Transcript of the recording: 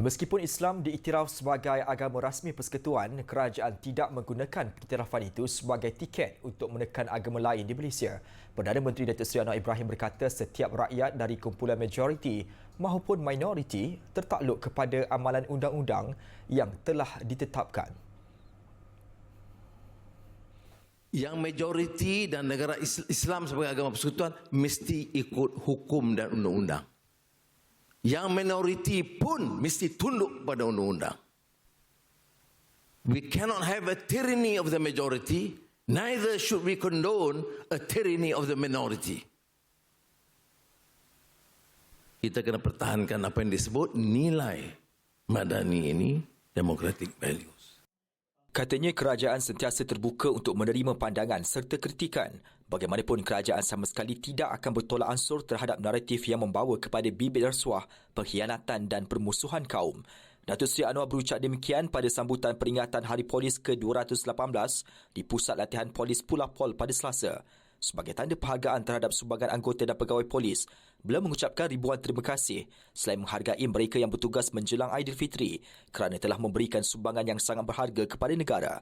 Meskipun Islam diiktiraf sebagai agama rasmi persekutuan, kerajaan tidak menggunakan pengiktirafan itu sebagai tiket untuk menekan agama lain di Malaysia. Perdana Menteri Datuk Seri Anwar Ibrahim berkata setiap rakyat dari kumpulan majoriti maupun minoriti tertakluk kepada amalan undang-undang yang telah ditetapkan. Yang majoriti dan negara Islam sebagai agama persekutuan mesti ikut hukum dan undang-undang yang minoriti pun mesti tunduk pada undang-undang. We cannot have a tyranny of the majority, neither should we condone a tyranny of the minority. Kita kena pertahankan apa yang disebut nilai madani ini, democratic values. Katanya kerajaan sentiasa terbuka untuk menerima pandangan serta kritikan. Bagaimanapun kerajaan sama sekali tidak akan bertolak ansur terhadap naratif yang membawa kepada bibit rasuah, pengkhianatan dan permusuhan kaum. Datuk Seri Anwar berucap demikian pada sambutan peringatan Hari Polis ke-218 di Pusat Latihan Polis Pulapol pada Selasa sebagai tanda penghargaan terhadap sumbangan anggota dan pegawai polis. Beliau mengucapkan ribuan terima kasih selain menghargai mereka yang bertugas menjelang Aidilfitri kerana telah memberikan sumbangan yang sangat berharga kepada negara.